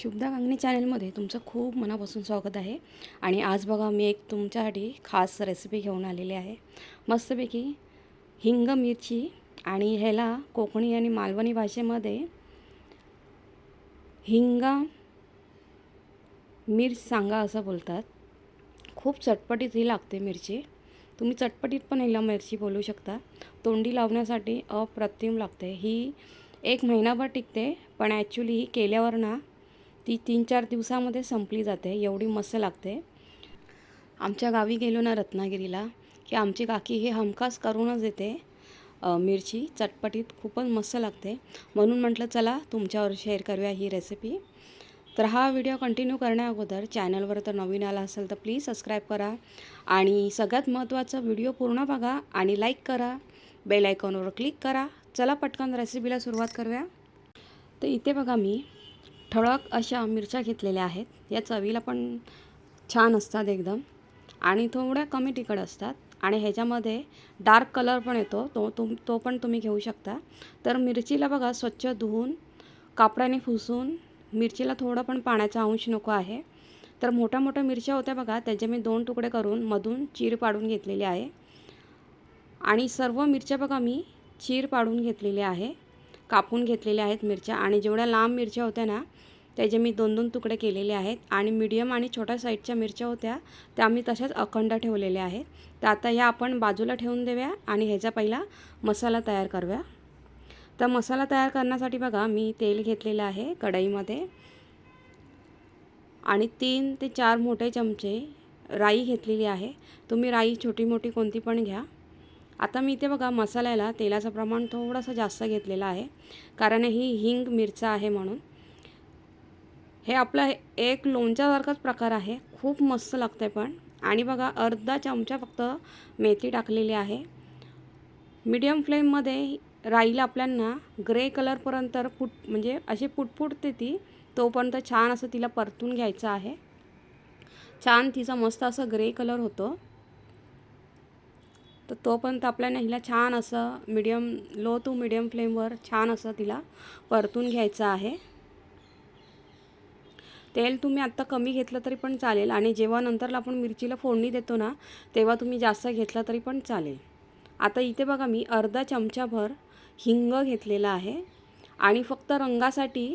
शुभदा कांगणे चॅनलमध्ये तुमचं खूप मनापासून स्वागत आहे. आणि आज बघा मी एक तुमच्यासाठी खास रेसिपी घेऊन आलेली आहे. मस्तपैकी हिंग मिरची आणि ह्याला कोकणी आणि मालवणी भाषेमध्ये हिंगा मिर्च सांगा असं बोलतात. खूप चटपटीत ही लागते मिरची. तुम्ही चटपटीत पण हिला मिरची बोलू शकता. तोंडी लावण्यासाठी अप्रतिम लागते. ही एक महिनाभर टिकते पण ॲक्च्युली ही केल्यावर ना ती तीन चार दिवसामध्ये संपली जाते एवढी मस्त लागते. आमच्या गावी गेलो ना रत्नागिरीला की आमची काकी हे हमखास करूनच देते मिरची चटपटीत खूपच मस्त लागते. म्हणून म्हटलं चला तुमच्यावर शेअर करूया ही रेसिपी तर हा व्हिडिओ कंटिन्यू करण्या अगोदर चॅनलवर तर नवीन आला असेल तर प्लीज सबस्क्राईब करा. आणि सगळ्यात महत्त्वाचं व्हिडिओ पूर्ण बघा आणि लाईक करा. बेल आयकॉनवर क्लिक करा. चला पटकन रेसिपीला सुरुवात करूया. तर इथे बघा मी ठळक अशा मिरच्या घेतलेल्या आहेत. या चवीला पण छान असतात एकदम. आणि थोड्या कमी तिखट असतात. आणि ह्याच्यामध्ये डार्क कलर पण येतो. तो तुम तो पण तुम्ही घेऊ शकता. तर मिरचीला बघा स्वच्छ धुवून कापडाने फुसून मिरचीला थोडं पण पाण्याचा अंश नको आहे. तर मोठ्या मोठ्या मिरच्या होत्या बघा त्याचे मी दोन तुकडे करून मधून चीर पाडून घेतलेले आहे. आणि सर्व मिरच्या बघा मी चीर पाडून घेतलेल्या आहे. कापून घेतलेल्या आहेत मिरच्या आणि जेवढ्या लांब मिरच्या होत्या ना त्याचे मी दोन दोन तुकडे केलेले आहेत आणि मीडियम आणि छोट्या साईजच्या मिरच्या होत्या त्या मी तशाच अखंड ठेवलेल्या आहेत. तर आता ह्या आपण बाजूला ठेवून देऊया आणि ह्याचा पहिला मसाला तयार करूया. तर मसाला तयार करण्यासाठी बघा मी तेल घेतलेलं आहे कढईमध्ये आणि तीन ते चार मोठे चमचे राई घेतलेली आहे. तुम्ही राई छोटी मोठी कोणती पण घ्या. आता मी इथे बघा मसाल्याला तेलाचं प्रमाण थोडंसं जास्त घेतलेलं आहे. कारण ही हिंग मिरचा आहे म्हणून. हे आपलं एक लोणच्यासारखाच प्रकार आहे. खूप मस्त लागतं आहे पण. आणि बघा अर्धा चमचा फक्त मेथी टाकलेली आहे. मीडियम फ्लेममध्ये राईला आपल्यांना ग्रे कलरपर्यंत पुट म्हणजे अशी पुटपुटते ती तोपर्यंत छान असं तिला परतून घ्यायचं आहे. छान तिचा मस्त असं ग्रे कलर होतो. तर तोपर्यंत आपल्याला हिला छान असं मीडियम लो टू मीडियम फ्लेमवर छान असं तिला परतून घ्यायचं आहे. तेल तुम्ही आत्ता कमी घेतलं तरी पण चालेल आणि जेव्हा नंतरला आपण मिरचीला फोडणी देतो ना तेव्हा तुम्ही जास्त घेतलं तरी पण चालेल. आता इथे बघा मी अर्धा चमचाभर हिंग घेतलेला आहे आणि फक्त रंगासाठी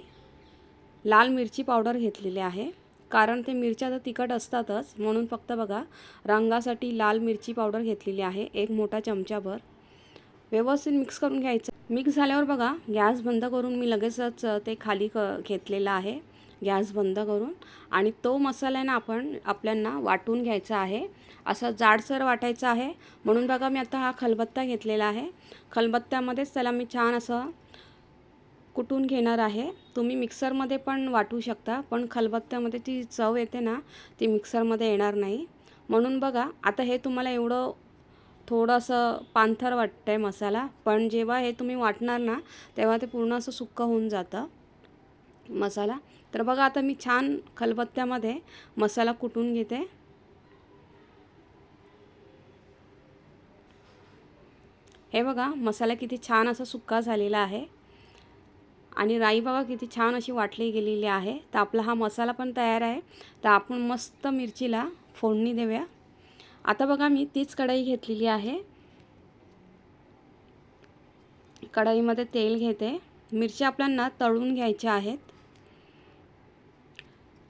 लाल मिरची पावडर घेतलेली आहे. कारण ते मिरच्या तर तिखट असतातच. म्हणून फक्त बघा रंगासाठी लाल मिरची पावडर घेतलेली आहे. एक मोठा चमचाभर. व्यवस्थित मिक्स करून घ्यायचं. मिक्स झाल्यावर बघा गॅस बंद करून मी लगेचच ते खाली क घेतलेलं आहे. गॅस बंद करून. आणि तो मसाला ना आपण आपल्यांना वाटून घ्यायचा आहे. असं जाडसर वाटायचं आहे. म्हणून बघा मी आता हा खलबत्ता घेतलेला आहे. खलबत्त्यामध्येच त्याला मी छान असं कुटून घेणार आहे. तुम्ही मिक्सरमध्ये पण वाटू शकता पण खलबत्त्यामध्ये ती चव येते ना ती मिक्सरमध्ये येणार नाही. म्हणून बघा आता हे तुम्हाला एवढं थोडंसं पांथर वाटतं आहे मसाला पण जेव्हा हे तुम्ही वाटणार ना तेव्हा ते पूर्ण असं सुक्कं होऊन जातं मसाला. तर बघा आता मी छान खलबत्त्यामध्ये मसाला कुटून घेते. हे बघा मसाला किती छान असा सुक्का झालेला आहे. आणि राई बाबा किती छान अशी वाटली गेलेली आहे. तर आपला हा मसाला पण तयार आहे. तर आपण मस्त मिरचीला फोडणी देऊया. आता बघा मी तीच कढई घेतलेली आहे. कढईमध्ये तेल घेते. मिरची आपल्यांना तळून घ्यायच्या आहेत.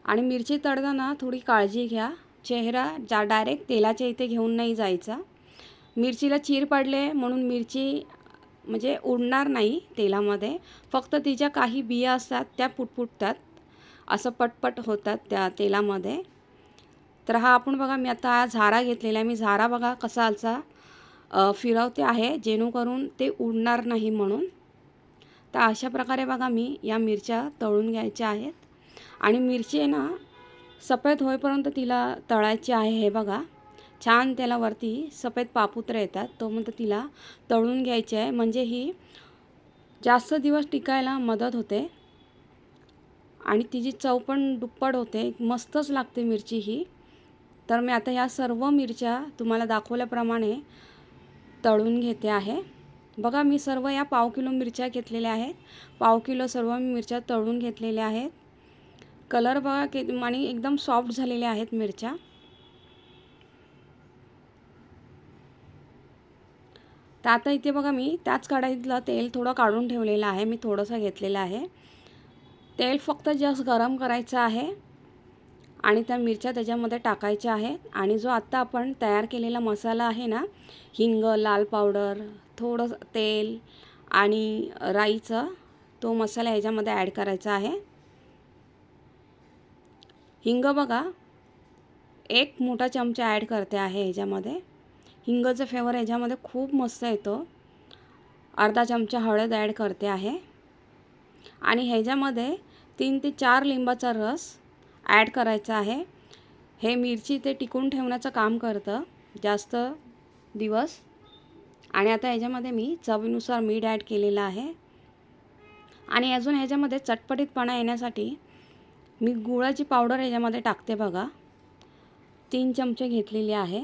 आणि मिरची तळताना थोडी काळजी घ्या. चेहरा जा डायरेक्ट तेलाच्या इथे घेऊन नाही जायचा. मिरचीला चीर पडले म्हणून मिरची म्हणजे उडणार नाही तेलामध्ये. फक्त तिच्या काही बिया असतात त्या पुटपुटतात. असं पटपट होतात त्या तेलामध्ये. तर हा आपण बघा मी आता झारा घेतलेला आहे. मी झारा बघा कसा असा फिरवते आहे. जेणेकरून ते उडणार नाही म्हणून. तर अशा प्रकारे बघा मी या मिरच्या तळून घ्यायच्या आहेत. आणि मिरची ना सफेद होईपर्यंत तिला तळायची आहे हे बघा. छान त्याला वरती सफेद पापुत्र येतात. तो म्हणतो तिला तळून घ्यायची आहे. म्हणजे ही जास्त दिवस टिकायला मदत होते. आणि तिची चव पण दुप्पट होते. मस्तच लागते मिरची ही. तर मी आता या सर्व मिरच्या तुम्हाला दाखवल्याप्रमाणे तळून घेते आहे. बघा मी सर्व या पाव किलो मिरच्या घेतलेल्या आहेत. पाव किलो सर्व मी मिरच्या तळून घेतलेल्या आहेत. कलर बघा के आणि एकदम सॉफ्ट झालेल्या आहेत मिरच्या. तर आता इथे बघा मी त्याच कढाईतलं तेल थोडं काढून ठेवलेलं आहे मी थोडंसं घेतलेलं आहे. तेल फक्त जस्ट गरम करायचं आहे आणि त्या मिरच्या त्याच्यामध्ये टाकायच्या आहेत आणि जो आत्ता आपण तयार केलेला मसाला आहे ना हिंग लाल पावडर थोडं तेल आणि राईचं तो मसाला ह्याच्यामध्ये ॲड करायचा आहे. हिंग बघा एक मोठा चमचा ॲड करते आहे ह्याच्यामध्ये. हिंगचं फ्लेवर ह्याच्यामध्ये खूप मस्त येतो. अर्धा चमचा हळद ॲड करते आहे. आणि ह्याच्यामध्ये तीन ते चार लिंबाचा रस ॲड करायचा आहे. हे मिरची ते टिकून ठेवण्याचं काम करतं जास्त दिवस. आणि आता ह्याच्यामध्ये मी चवीनुसार मीठ ॲड केलेलं आहे. आणि अजून ह्याच्यामध्ये चटपटीतपणा येण्यासाठी मी गुळाची पावडर ह्याच्यामध्ये टाकते बघा. तीन चमचे घेतलेले आहे.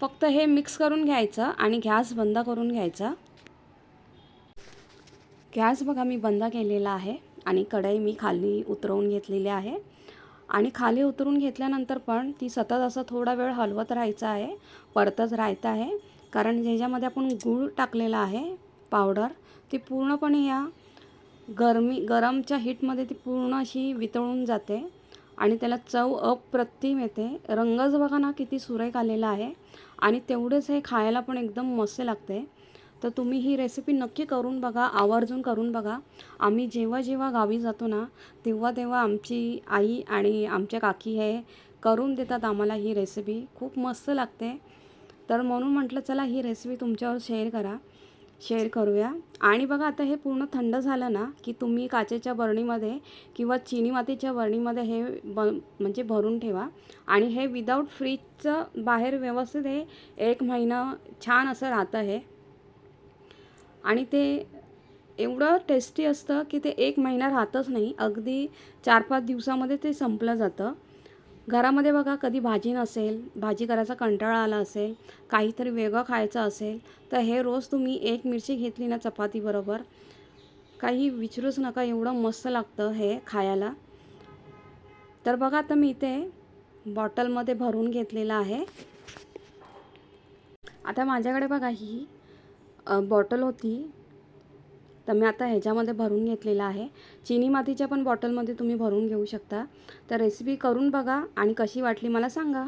फक्त हे मिक्स करून घ्यायचं आणि गॅस बंद करून घ्यायचा. गॅस बघा मी बंद केलेला आहे आणि कढई मी खाली उतरवून घेतलेली आहे. आणि खाली उतरून घेतल्यानंतर पण ती सतत असं थोडा वेळ हलवत राहायचं आहे परतच राहायचं आहे. कारण ज्याच्यामध्ये आपण गूळ टाकलेला आहे पावडर ती पूर्णपणे या गरमी गरमच्या हीटमध्ये ती पूर्ण अशी वितळून जाते. आणि त्याला चव अप्रतिम येते. रंगच बघा ना किती सुरेख आलेला आहे. आणि तेवढेच हे खायला पण एकदम मस्त लागते. तर तुम्ही ही रेसिपी नक्की करून बघा आवर्जून करून बघा. आम्ही जेव्हा जेव्हा गावी जातो ना तेव्हा तेव्हा आमची आई आणि आमच्या काकी हे करून देतात आम्हाला ही रेसिपी खूप मस्त लागते. तर म्हणून म्हटलं चला ही रेसिपी तुमच्यावर शेअर करा. शेअर करूया. आणि बघा आता हे पूर्ण थंड झालं ना की तुम्ही काचेच्या बरणीमध्ये किंवा चिनी मातीच्या बरणीमध्ये हे ब म्हणजे भरून ठेवा. आणि हे विदाऊट फ्रीजचं बाहेर व्यवस्थित हे एक महिना छान असं राहतं हे. आणि ते एवढं टेस्टी असतं की ते एक महिना राहतच नाही. अगदी चार पाच दिवसामध्ये ते संपलं जातं. घरामध्ये बघा कधी भाजी नसेल भाजी करायचा कंटाळा आला असेल काहीतरी वेगळं खायचं असेल तर हे रोज तुम्ही एक मिरची घेतली ना चपातीबरोबर काही विचारूच नका एवढं मस्त लागतं हे खायला. तर बघा आता मी इथे बॉटलमध्ये भरून घेतलेलं आहे. आता माझ्याकडे बघा ही बॉटल होती. तर मी आता ह्याच्यामध्ये भरून घेतलेला आहे. चिनी मातीच्या पण बॉटलमध्ये तुम्ही भरून घेऊ शकता. तर रेसिपी करून बघा आणि कशी वाटली मला सांगा.